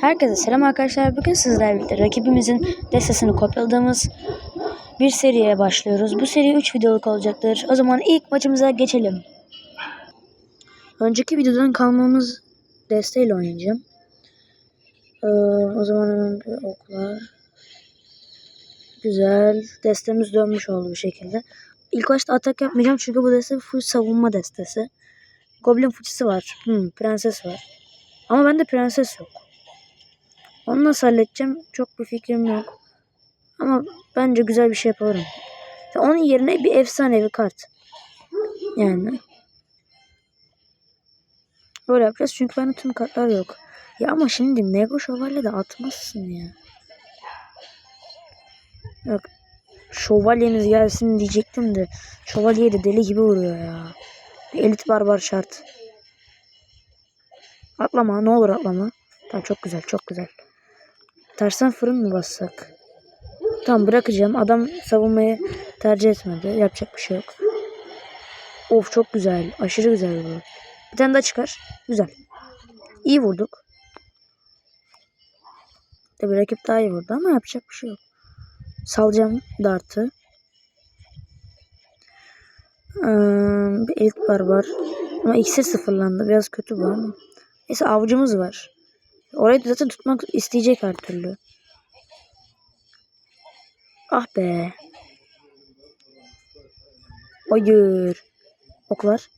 Herkese selam arkadaşlar. Bugün sizlerle birlikte rakibimizin destesini kopyaladığımız bir seriye başlıyoruz. Bu seri 3 videoluk olacaktır. O zaman ilk maçımıza geçelim. Önceki videodan kalmamız desteğiyle oynayacağım. Ee, o zaman bir oklar. Güzel. Destemiz dönmüş oldu bu şekilde. İlk başta atak yapmayacağım çünkü bu deste full savunma destesi. Goblin fıçısı var. Hmm, prenses var. Ama bende prenses yok. Onu nasıl halledeceğim çok bir fikrim yok. Ama bence güzel bir şey yaparım. Onun yerine bir efsanevi kart. Yani. Böyle yapacağız çünkü bende tüm kartlar yok. Ya ama şimdi Nego Şövalye de atmazsın ya. Yok. Şövalyeniz gelsin diyecektim de. Şövalye de deli gibi vuruyor ya. Elit barbar şart. Atlama ne olur atlama. Tamam çok güzel çok güzel. Tersten fırın mı bassak? Tamam bırakacağım. Adam savunmayı tercih etmedi. Yapacak bir şey yok. Of çok güzel. Aşırı güzel bu. Bir tane daha çıkar. Güzel. İyi vurduk. Tabii rakip daha iyi vurdu ama yapacak bir şey yok. Salacağım dartı. Ee, bir elit barbar. Ama iksir sıfırlandı. Biraz kötü bu ama. Neyse avcımız var. Orayı da zaten tutmak isteyecek her türlü. Ah be. Hayır. Oklar.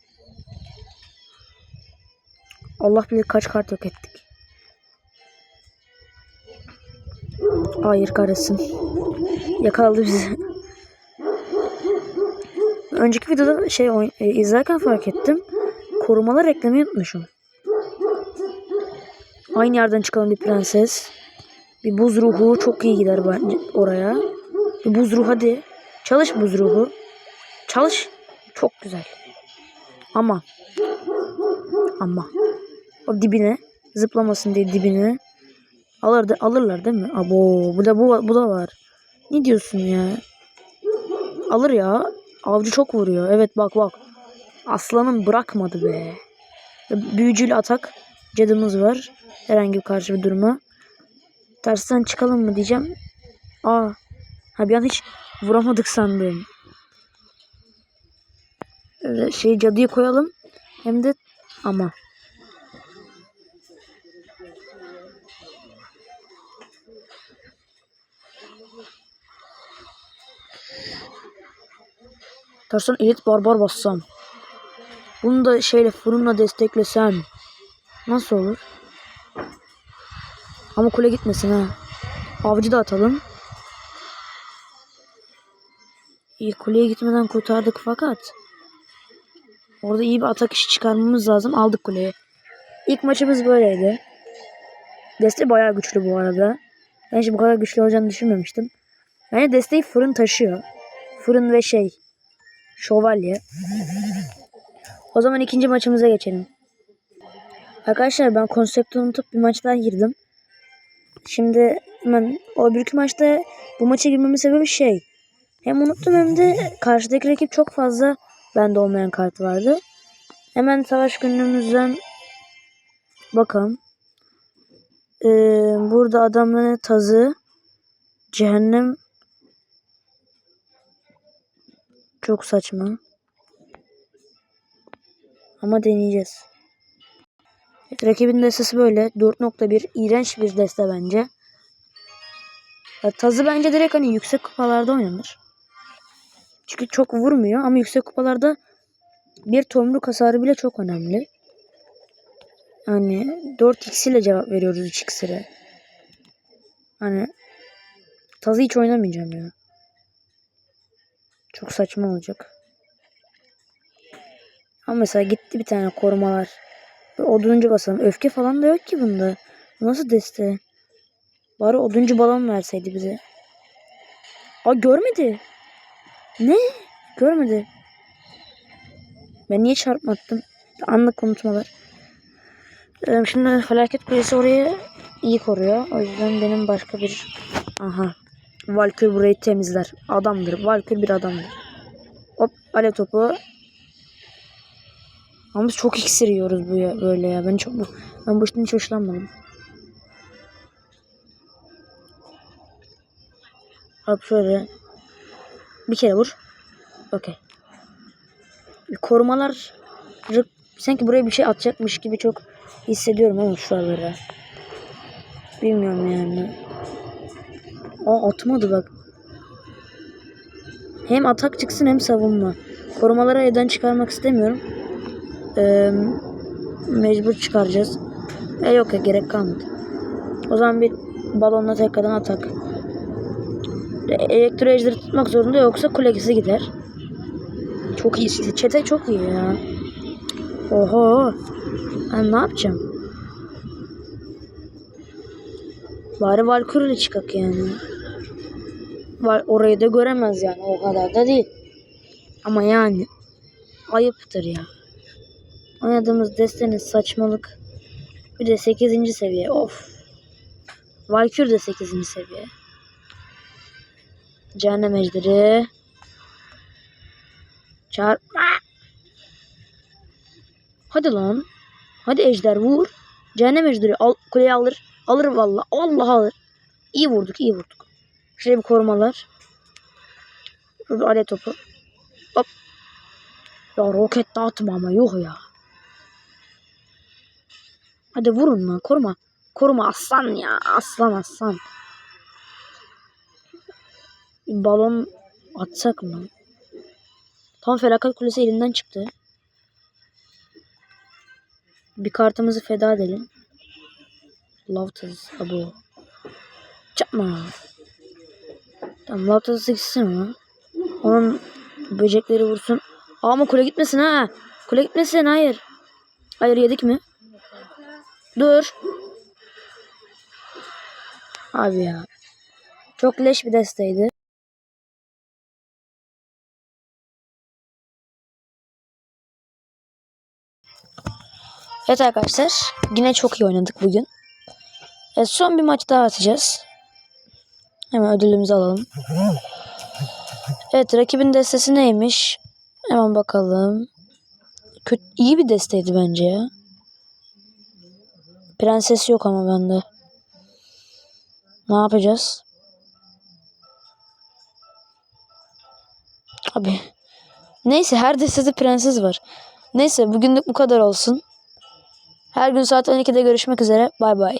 Allah bilir kaç kart yok ettik. Hayır kahretsin. Yakaladı bizi. Önceki videoda şey e, izlerken fark ettim. Korumalar eklemeyi unutmuşum. Aynı yerden çıkan bir prenses. Bir buz ruhu çok iyi gider bence oraya. Bir buz ruhu hadi. Çalış buz ruhu. Çalış. Çok güzel. Ama. Ama. O dibine. Zıplamasın diye dibine. Alır, alırlar değil mi? Abo bu da bu, bu da var. Ne diyorsun ya? Alır ya. Avcı çok vuruyor. Evet bak bak. Aslanım bırakmadı be. Büyücüyle atak. Cadımız var. Herhangi bir karşı bir duruma. Tersten çıkalım mı diyeceğim. Aa. Ha bir an hiç vuramadık sandım. Şey cadıyı koyalım. Hem de ama. Tersten elit barbar bassam. Bunu da şeyle fırınla desteklesem. Nasıl olur? Ama kule gitmesin ha. Avcı da atalım. İyi kuleye gitmeden kurtardık fakat. Orada iyi bir atak işi çıkarmamız lazım. Aldık kuleyi. İlk maçımız böyleydi. Deste bayağı güçlü bu arada. Ben hiç bu kadar güçlü olacağını düşünmemiştim. Yani desteği fırın taşıyor. Fırın ve şey. Şövalye. O zaman ikinci maçımıza geçelim. Arkadaşlar ben konsepti unutup bir maç girdim. Şimdi hemen o bir iki maçta bu maça girmemin sebebi şey. Hem unuttum hem de karşıdaki rakip çok fazla bende olmayan kart vardı. Hemen savaş günlüğümüzden bakalım. Ee, burada adamların tazı, cehennem çok saçma. Ama deneyeceğiz. Evet, rakibin destesi böyle. 4.1 iğrenç bir deste bence. Ya, tazı bence direkt hani yüksek kupalarda oynanır. Çünkü çok vurmuyor ama yüksek kupalarda bir tomruk hasarı bile çok önemli. Hani 4x ile cevap veriyoruz 3 iksire. Hani tazı hiç oynamayacağım ya. Çok saçma olacak. Ama mesela gitti bir tane korumalar. Oduncu basalım. Öfke falan da yok ki bunda. Bu nasıl deste? Bari oduncu balon verseydi bize. Aa görmedi. Ne? Görmedi. Ben niye çarpmattım? Anlık unutmalar. Ee, şimdi felaket kulesi orayı iyi koruyor. O yüzden benim başka bir... Aha. Valkür burayı temizler. Adamdır. Valkür bir adamdır. Hop alev topu. Ama biz çok iksir yiyoruz bu ya, böyle ya. Ben çok ben bu işten hiç hoşlanmadım. Abi şöyle bir kere vur. Okey. Korumalar sanki buraya bir şey atacakmış gibi çok hissediyorum ama şu aralara. Bilmiyorum yani. O atmadı bak. Hem atak çıksın hem savunma. Korumalara eden çıkarmak istemiyorum. Ee, mecbur çıkaracağız. E yok ya gerek kalmadı. O zaman bir balonla tekrardan atak. E, Elektro ejderi tutmak zorunda yoksa kulesi gider. Çok iyi. Çete çok iyi ya. Oho. Ben ne yapacağım? Bari Valkyrie çıkak yani. Var orayı da göremez yani o kadar da değil. Ama yani ayıptır ya. Oynadığımız destenin saçmalık. Bir de 8. seviye. Of. Valkyrie de 8. seviye. Cehennem ejderi. Çarpma. Hadi lan. Hadi ejder vur. Cehennem ejderi al, kuleyi alır. Alır valla. Allah alır. İyi vurduk iyi vurduk. Şöyle bir korumalar. Şurada alet topu. Hop. Ya roket dağıtma ama yok ya. Hadi vurun lan koruma. Koruma aslan ya. Aslan aslan. Balon atsak mı? Tam felaket kulesi elinden çıktı. Bir kartımızı feda edelim. Loftus abo. Çapma. Tamam Loftus gitsin ama. Onun böcekleri vursun. Ama kule gitmesin ha. Kule gitmesin hayır. Hayır yedik mi? Dur. Abi ya. Çok leş bir desteydi. Evet arkadaşlar. Yine çok iyi oynadık bugün. Evet, son bir maç daha atacağız. Hemen ödülümüzü alalım. Evet rakibin destesi neymiş? Hemen bakalım. Kötü, iyi bir desteydi bence ya. Prenses yok ama bende. Ne yapacağız? Abi. Neyse her destede prenses var. Neyse bugünlük bu kadar olsun. Her gün saat 12'de görüşmek üzere. Bay bay.